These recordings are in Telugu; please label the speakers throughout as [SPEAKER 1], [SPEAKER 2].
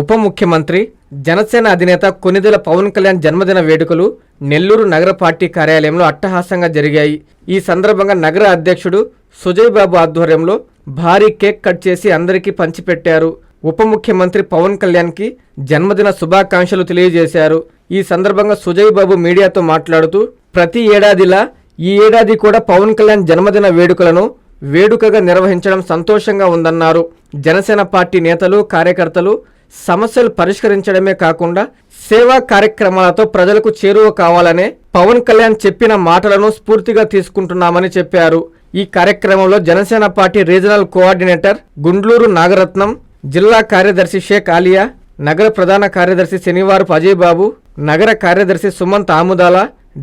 [SPEAKER 1] ఉప ముఖ్యమంత్రి జనసేన అధినేత కొనిదెల పవన్ కళ్యాణ్ జన్మదిన వేడుకలు నెల్లూరు నగర పార్టీ కార్యాలయంలో అట్టహాసంగా జరిగాయి. ఈ సందర్భంగా నగర అధ్యక్షుడు సుజయ్ బాబు ఆధ్వర్యంలో భారీ కేక్ కట్ చేసి అందరికీ పంచిపెట్టారు. ఉప ముఖ్యమంత్రి పవన్ కళ్యాణ్కి జన్మదిన శుభాకాంక్షలు తెలియజేశారు. ఈ సందర్భంగా సుజయ్ బాబు మీడియాతో మాట్లాడుతూ ప్రతి ఏడాదిలా ఈ ఏడాది కూడా పవన్ కళ్యాణ్ జన్మదిన వేడుకలను వేడుకగా నిర్వహించడం సంతోషంగా ఉందన్నారు. జనసేన పార్టీ నేతలు కార్యకర్తలు సమస్యలు పరిష్కరించడమే కాకుండా సేవా కార్యక్రమాలతో ప్రజలకు చేరువ కావాలనే పవన్ కళ్యాణ్ చెప్పిన మాటలను స్ఫూర్తిగా తీసుకుంటున్నామని చెప్పారు. ఈ కార్యక్రమంలో Janasena party regional coordinator Gundluru Nagaratnam జిల్లా కార్యదర్శి షేక్ ఆలియా నగర ప్రధాన కార్యదర్శి శనివారపు అజయ్ బాబు నగర కార్యదర్శి సుమంత్ ఆముదాల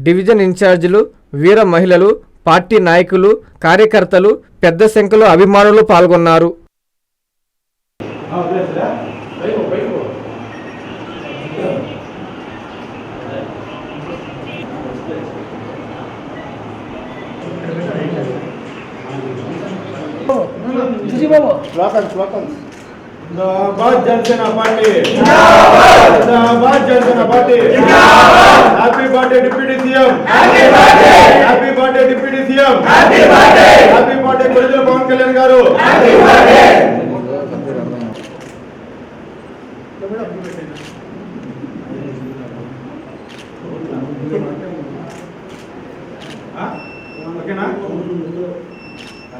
[SPEAKER 1] డివిజన్ ఇన్ఛార్జీలు వీర మహిళలు పార్టీ నాయకులు కార్యకర్తలు పెద్ద సంఖ్యలో అభిమానులు పాల్గొన్నారు.
[SPEAKER 2] శ్లోకం శ్లోకం. జిందాబాద్ జనసేన పార్టీ. జిందాబాద్! Janasena party. Happy birthday deputy CM. Happy birthday! Deputy CM. Happy birthday! Gurujula Pawan Kalyan garu. ఓకేనా?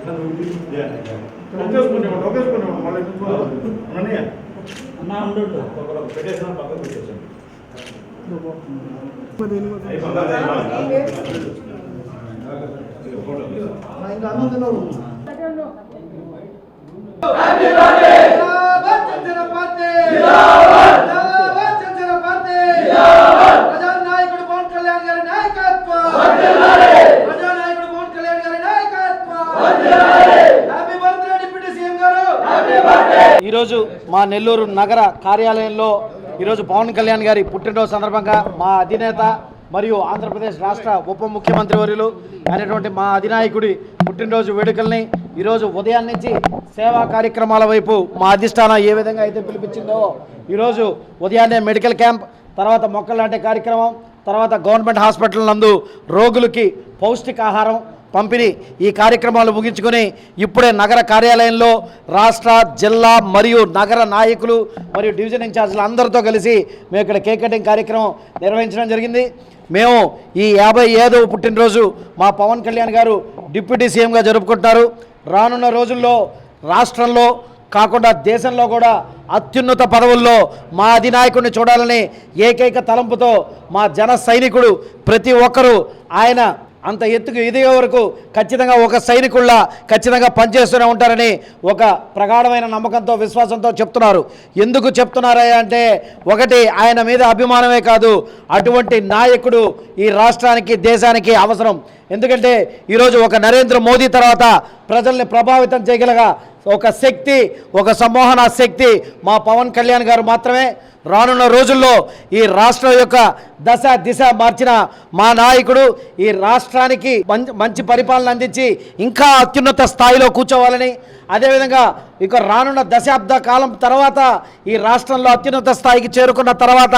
[SPEAKER 2] బర్త్డే ఓకేనా ఒకేసుకునేవాడు ఒకేసుకునేవాడు మళ్ళీ అన్నయ్య
[SPEAKER 3] అన్నా ఉండు
[SPEAKER 2] పెట్టేసిన పక్కన పెట్టేసాను
[SPEAKER 4] జిందాబాద్
[SPEAKER 3] ఈరోజు మా నెల్లూరు నగర కార్యాలయంలో ఈరోజు పవన్ కళ్యాణ్ గారి పుట్టినరోజు సందర్భంగా మా అధినేత మరియు ఆంధ్రప్రదేశ్ రాష్ట్ర ఉప ముఖ్యమంత్రి వర్యులు అయినటువంటి మా అధినాయకుడి పుట్టినరోజు వేడుకల్ని ఈరోజు ఉదయం నుంచి సేవా కార్యక్రమాల వైపు మా అధిష్టానం ఏ విధంగా అయితే పిలిపించిందో ఈరోజు ఉదయాన్నే మెడికల్ క్యాంప్ తర్వాత మొక్కలు నాటే కార్యక్రమం తర్వాత గవర్నమెంట్ హాస్పిటల్ నందు రోగులకి పౌష్టికాహారం పంపిణీ ఈ కార్యక్రమాలు ముగించుకొని ఇప్పుడే నగర కార్యాలయంలో రాష్ట్ర జిల్లా మరియు నగర నాయకులు మరియు డివిజన్ ఇన్ఛార్జీలు అందరితో కలిసి మేము ఇక్కడ కేక్ కటింగ్ కార్యక్రమం నిర్వహించడం జరిగింది. మేము ఈ యాభై ఏదో పుట్టినరోజు మా పవన్ కళ్యాణ్ గారు డిప్యూటీ సీఎంగా జరుపుకుంటున్నారు. రానున్న రోజుల్లో రాష్ట్రంలో కాకుండా దేశంలో కూడా అత్యున్నత పదవుల్లో మా అధినాయకుడిని చూడాలని ఏకైక తలంపుతో మా జన సైనికుడు ప్రతి ఒక్కరూ ఆయన అంత ఎత్తుకు ఎదిగే వరకు ఖచ్చితంగా ఒక సైనికుల్లా ఖచ్చితంగా పనిచేస్తూనే ఉంటారని ఒక ప్రగాఢమైన నమ్మకంతో విశ్వాసంతో చెప్తున్నారు. ఎందుకు చెప్తున్నారా అంటే ఒకటి ఆయన మీద అభిమానమే కాదు అటువంటి నాయకుడు ఈ రాష్ట్రానికి దేశానికి అవసరం. ఎందుకంటే ఈరోజు ఒక నరేంద్ర మోదీ తర్వాత ప్రజల్ని ప్రభావితం చేయగలగా ఒక శక్తి ఒక సమ్మోహన శక్తి మా పవన్ కళ్యాణ్ గారు మాత్రమే. రానున్న రోజుల్లో ఈ రాష్ట్రం యొక్క దశ దిశ మార్చిన మా నాయకుడు ఈ రాష్ట్రానికి మంచి పరిపాలన అందించి ఇంకా అత్యున్నత స్థాయిలో కూర్చోవాలని అదేవిధంగా ఇక రానున్న దశాబ్ద కాలం తర్వాత ఈ రాష్ట్రంలో అత్యున్నత స్థాయికి చేరుకున్న తర్వాత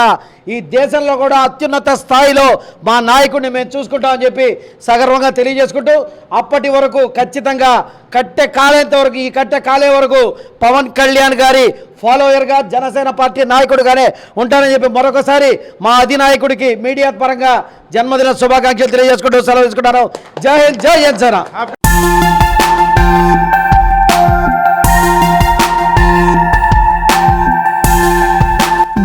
[SPEAKER 3] ఈ దేశంలో కూడా అత్యున్నత స్థాయిలో మా నాయకుడిని మేము చూసుకుంటామని చెప్పి సగర్వంగా తెలియజేసుకుంటూ అప్పటి వరకు ఖచ్చితంగా కట్టె కాలేంత వరకు ఈ కట్టె కాలే వరకు పవన్ కళ్యాణ్ గారి ఫాలోయర్గా జనసేన పార్టీ నాయకుడుగానే ఉంటానని చెప్పి మరొకసారి మా అధినాయకుడికి మీడియా పరంగా జన్మదిన శుభాకాంక్షలు తెలియజేసుకుంటూ సెలవు తీసుకుంటాను జై హింద్ జై జనసేన.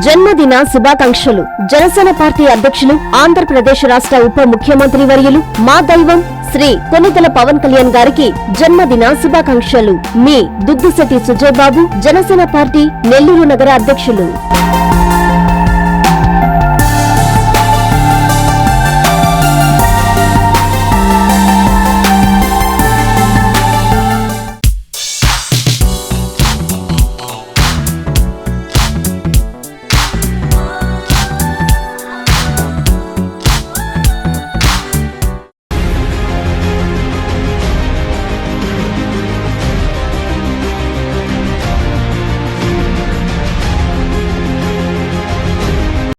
[SPEAKER 5] జన్మదిన శుభాకాంక్షలు. జనసేన పార్టీ అధ్యక్షులు ఆంధ్రప్రదేశ్ రాష్ట్ర ఉప ముఖ్యమంత్రి వర్యులు మా దైవం శ్రీ కొనితల పవన్ కళ్యాణ్ గారికి జన్మదిన శుభాకాంక్షలు. మీ దుద్దుశెట్టి సుజయ్ బాబు జనసేన పార్టీ నెల్లూరు నగర అధ్యక్షులు.